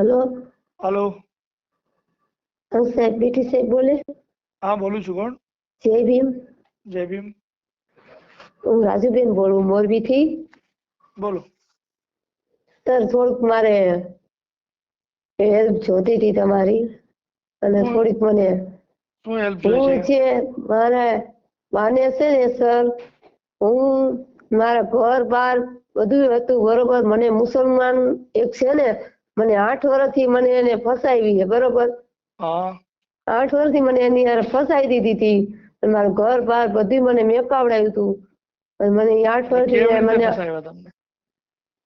Hello. Hello. સાહેબ BT સાહેબ બોલે. હા બોલું છું કોણ? જય ભીમ. જય ભીમ. હું રાજુબેન બોલું મોરબીથી. બોલો. સર થોડુંક મારે હેલ્પ જોતી હતી તમારી. અને. થોડીક મને શું હેલ્પ જોઈએ છે મારે માને છે ને સર હું મારા ઘર બાર બધું હતું બરોબર. મને મુસલમાન એક છે ને મને આઠ વર્ષથી મને એને ફસાવી છે બરોબર? આઠ વર્ષથી મને એની યાર ફસાઈ દીધી હતી. મારું ઘર બાર બધું મને મેકાવડાવ્યું હતું. અને મને આઠ વર્ષથી મને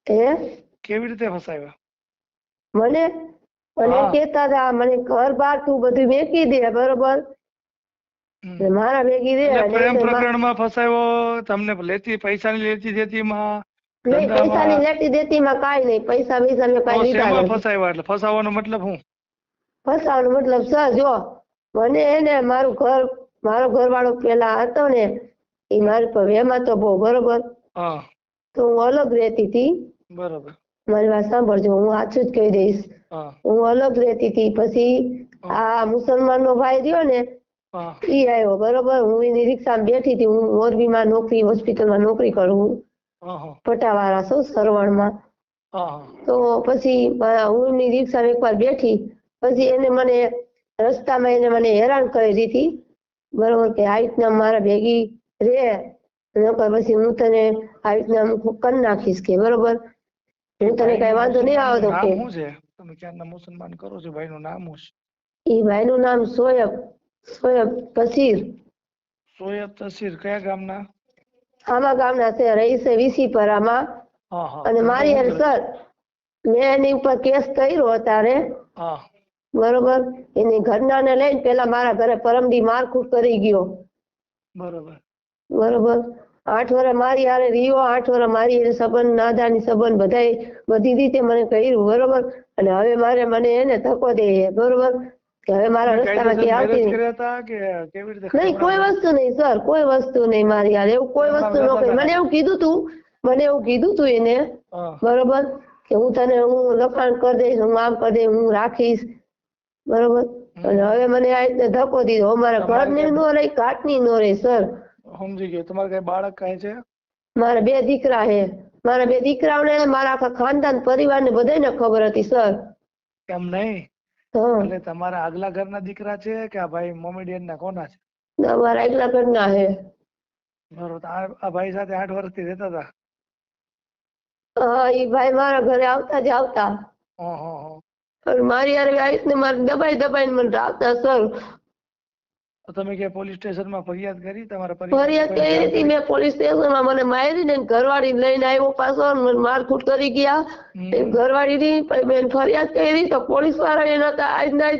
હે? કેવી રીતે ફસાવ્યા મને? મને કેતા હતા મને ઘર બાર તું બધું મેકી દે બરોબર? મારા ભેગી દે પ્રેમ પ્રકરણમાં ફસાયો તમને લેતી પૈસાની લેતી દેતીમાં? નહીં પૈસાની લેતી દેતી માં કાઈ નહીં પૈસા બીજા મેં કાઈ લીધા નહીં ફસાવ્યા એટલે ફસાવાનો મતલબ હું ફસાવાનો મતલબ સર જો મને એને મારું ઘર મારો ઘરવાળો પેલા હતો ને એ મારી પર વેમાતો બહુ બરોબર. તો હું અલગ રહેતી હતી બરોબર. મારી વાત સાંભળજો હું સાચું જ કહી દઈશ. હું. અલગ રહેતી હતી પછી આ મુસલમાન નો ભાઈ રહ્યો ને એ આવ્યો બરોબર. હું એની રિક્ષામાં બેઠી હતી હું મોરબીમાં નોકરી હોસ્પિટલમાં નોકરી કરું. પટાવાળા છું સરવણમાં. તો પછી હું એની રિક્ષામાં એકવાર બેઠી પછી એને મને રસ્તામાં એને મને હેરાન કરી દીધી. બરોબર કે આ રીતના મારા ભેગી રે નકર પછી હું તને આ રીતના કરી નાખીશ કે બરોબર? હું તને કઈ વાંધો નહીં આવતો કે. શું છે? તમે ક્યારના મુસલમાન કરો છો ભાઈનું નામ શું સોયબ સોયબ કસીર. સોયબ તસીર કયા ગામના? આમા ગામના છે રહીશે વિસીપરામાં અને મારી હારે સર મેં એની ઉપર કેસ કર્યો અત્યારે. બરોબર? એની ઘટનાને લઈને પેલા મારા ઘરે પરમદી મારકુટ કરી ગયો. બરોબર. બરોબર? આઠ વર્ષ મારી હારે રહ્યો આઠ વર્ષ મારી હારે સંબંધ નાદાની સંબંધ બધાય બધી રીતે મને કર્યું બરોબર? અને હવે મારે મને એને ધક્કો દે છે, બરોબર? કે હવે મારા તમે રસ્તામાં કાયદેસર આવતી નહીં. કોઈ વસ્તુ નહીં સર કોઈ વસ્તુ નહીં મારી હારે. એવું કોઈ વસ્તુ ન કરી મને એવું કીધું તું મને એવું કીધું તું એને બરોબર કે હું તને હું લખાણ કરી દઈશ હું આમ કરી દઈશ હું રાખીશ બરોબર? અને હવે મને આ રીતે ધક્કો દીધો. મારા ઘરની નો રહી કાટની નો રહી સર. સમજી ગયો. તમારે કઈ બાળક કઈ છે? મારા બે દીકરા હે મારા બે દીકરાઓને મારા આખા ખાનદાન પરિવારને બધાને ખબર હતી સર. કેમ નહીં? એટલે તમારા આગલા ઘરના દીકરા છે કે આ ભાઈ મોમેડિયન ના કોના છે? મારા આગલા ઘરના હે બરોબર આ ભાઈ સાથે આઠ વર્ષથી રહેતા હતા? હા ઈ ભાઈ મારા ઘરે આવતા જ આવતા. મારી યાર આ ને મારે દબાઈ દબાઈને મને રાખતા સર તો તમે કે પોલીસ સ્ટેશનમાં ફરિયાદ કરી તમારા ફરિયાદ કરી. હતી મેં પોલીસ સ્ટેશનમાં મને મારી ને ઘરવાળી લઈને આવ્યો પાછો મારકૂટ કરી ગયા. ઘરવાળી ની મેં ફરિયાદ કરી તો પોલીસવાળા એના તો આજના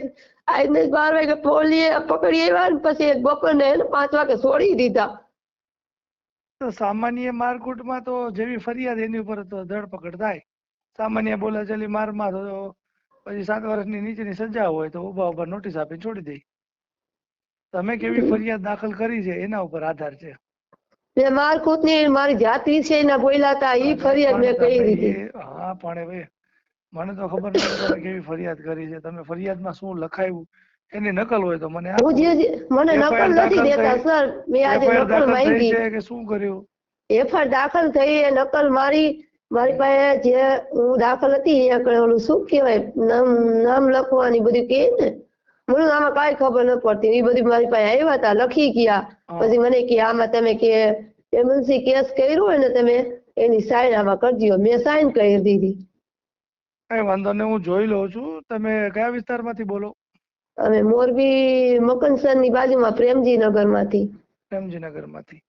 આજને બાર વાગે પોલીએ પકડી આવ્યા ને પછી બપોરને પાંચ વાગે છોડી દીધા. તો સામાન્ય મારકુટમાં તો જેવી ફરિયાદ એની ઉપર તો ધરપકડ થાય. સામાન્ય બોલાચાલી મારમાં તો પછી સાત વર્ષની નીચેની સજા હોય તો ઊભા ઊભા નોટિસ આપી છોડી દે. તમે કેવી ફરિયાદ દાખલ કરી છે? એના ઉપર આધાર છે. મેં મારકૂટની મારી જાત વિશેના બોલ્યા હતા એ ફરિયાદ મેં કરી દીધી. હા પણ હવે મને તો ખબર નથી તમે કેવી ફરિયાદ કરી છે. તમે ફરિયાદમાં શું લખાયું? એની નકલ હોય તો મને હું જે મને નકલ નથી દેતા સર. મેં આજે નકલ માંગી. કે શું કર્યું? એફઆઈઆર દાખલ થઈ એ નકલ મારી મારી પાસે જે હું દાખલ હતી અહીંયા આગળ ઓલું શું કહેવાય? નામ નામ લખવાની બધું કે ને? મને આમાં કાંઈ ખબર ન પડતી. એ બધી મારી પાસે આવ્યા હતા લખી ગયા. પછી મને કે આમાં તમે કે એમએનસી કેસ કર્યો હોય ને તમે એની સાઈન આમાં કરજો. મેં સાઈન કરી દીધી. કઈ વાંધો નહીં હું જોઈ લઉં છું. તમે કયા વિસ્તારમાંથી બોલો? અમે મોરબી મકનસરની બાજુમાં પ્રેમજી નગરમાંથી પ્રેમજીનગરમાંથી.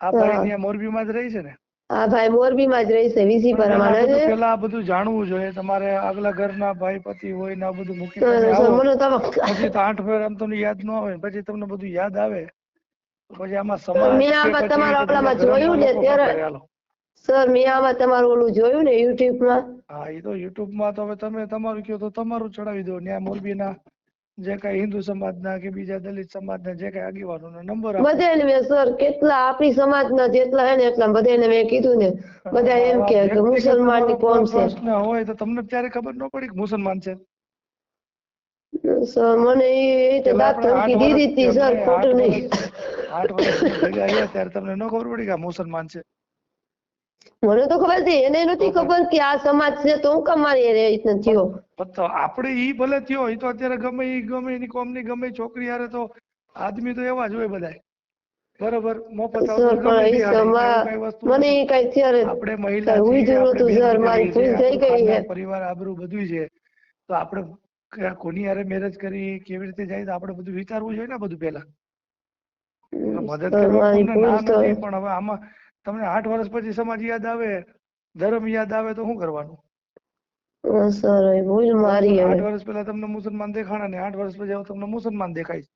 આ ભાઈ ત્યાં મોરબી માં જ રહી છે ને? આ ભાઈ મોરબીમાં જ રહેશે વીસી પરમાનંદ પેલા આ બધું- જાણવું જોઈએ. તમારે આગલા ઘરના ભાઈ પતિ હોય ને આ બધું મૂકી મને તમે પછી તો આઠ ફેર આમ તમને યાદ ન આવે પછી તમને બધું યાદ આવે. પછી આમાં સમાજ મેં આમાં તમારા ઓલામાં જોયું ને ત્યારે-. સર મેં આમાં તમારું ઓલું જોયું ને યુટ્યુબમાં. હા એ તો યુટ્યુબમાં માં તો હવે તમે તમારું કયો તો તમારું ચડાવી દો. ત્યાં મોરબીના જે કઈ હિન્દુ સમાજના કે બીજા દલિત સમાજના જે કઈ આગેવાનોનો નંબર બધાને મેં સર કેટલા આપણી સમાજના જેટલા હે ને એટલા બધાને મેં કીધું ને. બધા એમ કે મુસલમાનની કોણ છે? પ્રશ્ન હોય તો તમને ત્યારે ખબર ન પડી કે મુસલમાન છે. સર મને એ તો દાંત ધમકી દીધી હતી સર ખોટું નહીં. આઠ વર્ષ ભેગા ત્યારે તમને ન ખબર પડી કે મુસલમાન છે. મને તો ખબર છે એને નથી ખબર કે આ સમાજ છે તો હું કામ મારી એ રીતના થયો. તો આપણે ઈ ભલે થયો ઈ તો અત્યારે ગમે ઈ ગમે એની કોમની ગમે છોકરી હારે તો આદમી તો એવા જ હોય બધાય. બરોબર? મોફત એ મને કઈ ત્યારે આપણે મહિલા હું જરૂર બેન સર મારી ભૂલ થઈ ગઈ છે પરિવાર આબરૂ બધું છે. તો આપણે કોની હારે મેરેજ કરી કેવી રીતે જાય તો આપણે બધું વિચારવું જોઈએ ને બધું પહેલા. મદદ કરવા પણ હવે આમાં તમને આઠ વર્ષ પછી સમાજ યાદ આવે ધર્મ યાદ આવે તો શું કરવાનું? સર ભૂલ મારી આઠ વર્ષ પહેલા તમને મુસલમાન દેખાણા ને આઠ વર્ષ પછી હવે તમને મુસલમાન દેખાય છે.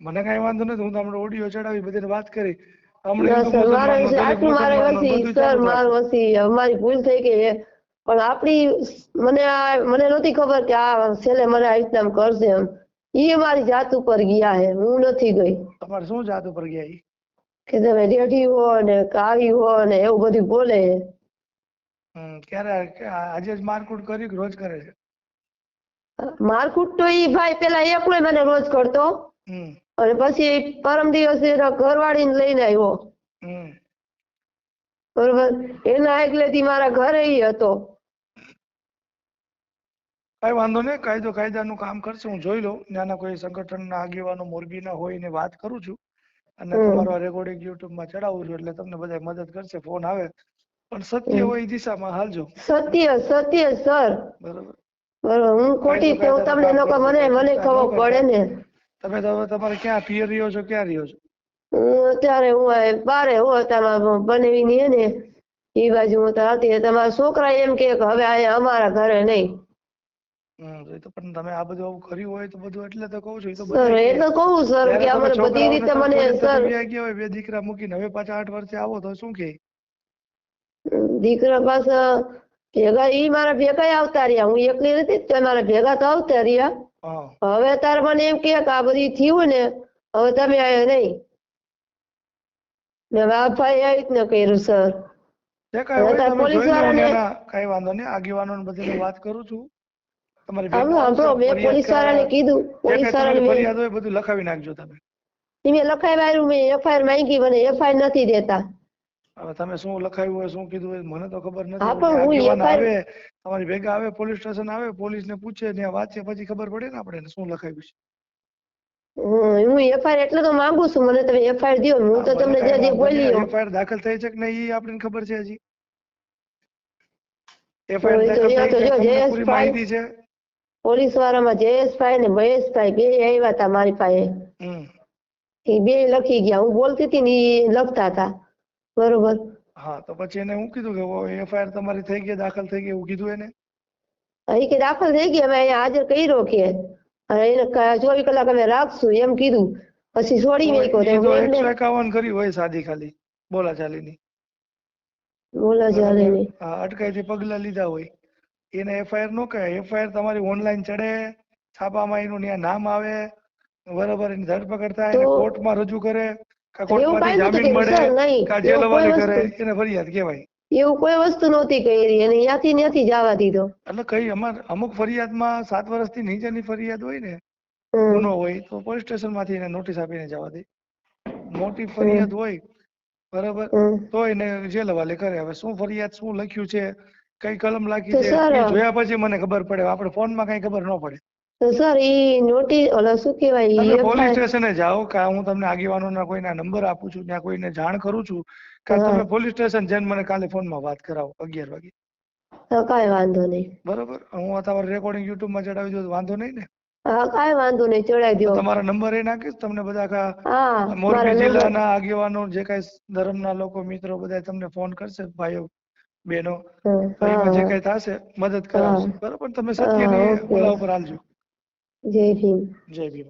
મને કઈ વાંધો નથી હું તમને ઓડિયો ચડાવી બધાને વાત કરી. હમણાં ના હિન્દુ સર મારે મુસલમાનનો, દલિત આટલું મારે મુસલમાનનો નથી બધું સર ચાલુ મારું રાખો. નથી હવે મારી ભૂલ થઈ ગઈ પણ આપણી મને મને નહોતી ખબર કે આ છેલ્લે મને આ રીતના કરશે એમ. એ મારી જાત ઉપર ગયા હે હું નથી ગઈ. તમારે શું જાત ઉપર ગયા? કે તમે રેડી હો ને કાવી હો ને એવું બધું બોલે. હમ, ક્યારે આજે જ મારકુટ કરી રોજ કરે છે? મારકુટ તો ઈ ભાઈ પેલા એકલો મને રોજ કરતો. હમ. અને પછી પરમ દિવસે એના ઘરવાળીને લઈને આવ્યો. હમ. બરોબર? એના એકલેથી મારા ઘરે ઈ હતો. કઈ વાંધો નહીં કાયદો કાયદાનું કામ કરશે હું જોઈ લઉં. નાના કોઈ સંગઠનના આગેવાનો મોરબીના હોય એને વાત કરું છું. અને તમારો રેકોર્ડિંગ રેકોર્ડિંગ યુટ્યુબમાં ચડાવું છું એટલે તમને બધા મદદ કરશે ફોન આવે. પણ સત્ય હોય એ દિશામાં હાલજો. સત્ય સત્ય સર. બરોબર. બરોબર. હું ખોટી હું તમને લોકો મને મને ખબર પડે ને. તમે તો તમારે ક્યાં પિયર રહ્યો છો ક્યાં રહ્યો છો? હું અત્યારે હું બારે હું અત્યારે બનેવી ને એ બાજુ હું તો હતી તમારા છોકરા એમ કે કે હવે અહીંયા અમારા ઘરે નહીં. હમ એ તો પણ તમે આ બધું આવું કર્યું હોય તો બધું એટલે તો કહું છું એ તો સર બધાય કહે. કહું સર કે અમને બધી રીતે મને સર ગયા હોય બે દીકરા મૂકીને હવે પાછા આઠ વર્ષે આવો તો શું કે? દીકરા પાસે ભેગા ઈ મારા ભેગા આવતા રહ્યા હું એકલી નથી તો મારા ભેગા તો આવતા રહ્યા. હવે તાર મને એમ કે આ બધી થયું ને હવે તમે આવ્યા નહીં. ને ભાઈ આવી રીતના કર્યું સર કાંઈ વાંધો નહીં આગેવાનો બધી વાત કરું છું. તમારી આમ ભેગા સાંભળો મેં પોલીસ વાળાને કીધું પોલીસ વાળાને ફરિયાદ હોય બધું લખાવી નાખજો તમે. મેં લખાવ્યું મેં એફઆઈઆર માંગી મને એફઆઈઆર નથી દેતા. હવે તમે શું લખાવ્યું હોય શું કીધું હોય મને તો ખબર નથી. હા, પણ પણ હું આગેવાન આવે તમારી ભેગા આવે પોલીસ સ્ટેશન આવે પોલીસને પૂછે ને વાંચે પછી ખબર પડે ને આપણે શું લખાવ્યું છે. હું એફઆઈઆર એટલે તો માંગુ છું મને તમે એફઆઈઆર દ્યો હું તો તમને જે જે બોલી એફઆઈઆર દાખલ થઈ છે કે નહીં એ આપણને ખબર છે હજી. એફઆઈઆર દાખલ થઈ છે પૂરી માહિતી છે. પોલીસ વાળામાં જયેશભાઈ ને મહેશભાઈ બે આવ્યા હતા મારી પાસે. એ બે લખી ગયા. હું બોલતી હતી ને એ લખતા હતા બરોબર. હા તો પછી એને હું કીધું કે એફઆઈઆર તમારી થઈ ગઈ દાખલ થઈ ગઈ એવું કીધું એને? એ કે દાખલ થઈ ગઈ અમે અહીંયા હાજર કર્યો કે. અને એને ચોવીસ કલાક અમે રાખશું એમ કીધું. પછી છોડી એમને એકાવન કરી હોય સાદી ખાલી બોલા ચાલીની બોલા ચાલીની હા, અટકાયતી પગલા લીધા હોય. એને એફઆઈઆર નો કહે. એફઆઈઆર તમારી ઓનલાઈન ચડે છાપામાં એનું ત્યાં નામ આવે બરાબર એની ધરપકડ થાય કોર્ટમાં રજૂ કરે કોર્ટમાંથી જામીન મળે. કા જેલ એવું કોઈ હવાલે કરે એને ફરિયાદ કહેવાય. એવું કોઈ વસ્તુ નહોતી કરી અને ત્યાંથી ત્યાંથી જવા દીધો. એટલે કઈ અમાર અમુક ફરિયાદમાં સાત વર્ષથી નીચેની ફરિયાદ હોય ને ગુનો હોય તો પોલીસ સ્ટેશનમાંથી એને નોટિસ આપીને જવા દે. મોટી ફરિયાદ હોય બરાબર. તો એને જેલ હવાલે કરે. હવે શું ફરિયાદ શું લખ્યું છે કઈ કલમ લાગી છે? જોયા પછી મને ખબર પડે. આપણે ફોનમાં કઈ ખબર ન પડે. તો સર ઈ નોટિસ ઓલો શું કહેવાય તમે પોલીસ સ્ટેશને જાઓ કે હું તમને આગેવાનોના કોઈના નંબર આપું છું ત્યાં કોઈને જાણ કરું છું કે તમે પોલીસ સ્ટેશન જઈને મને કાલે ફોનમાં વાત કરાવો અગિયાર વાગે. તો કાંઈ વાંધો નહીં. બરોબર? હું આ તમારું રેકોર્ડિંગ યુટ્યુબમાં ચડાવી દઉં વાંધો નહીં ને? હા કાંઈ વાંધો નહીં ચડાવી દો. તમારા નંબર એ નાખીશ તમને બધા કા મોરબી જિલ્લાના આગેવાનો જે કાંઈ ધર્મના લોકો મિત્રો બધા તમને ફોન કરશે ભાઈઓ બહેનો એમાં જે કઈ કાંઈ થશે મદદ કરાવશે. બરોબર? તમે સત્યની ઓલા ઉપર હાલજો. જય ભીમ. જય ભીમ.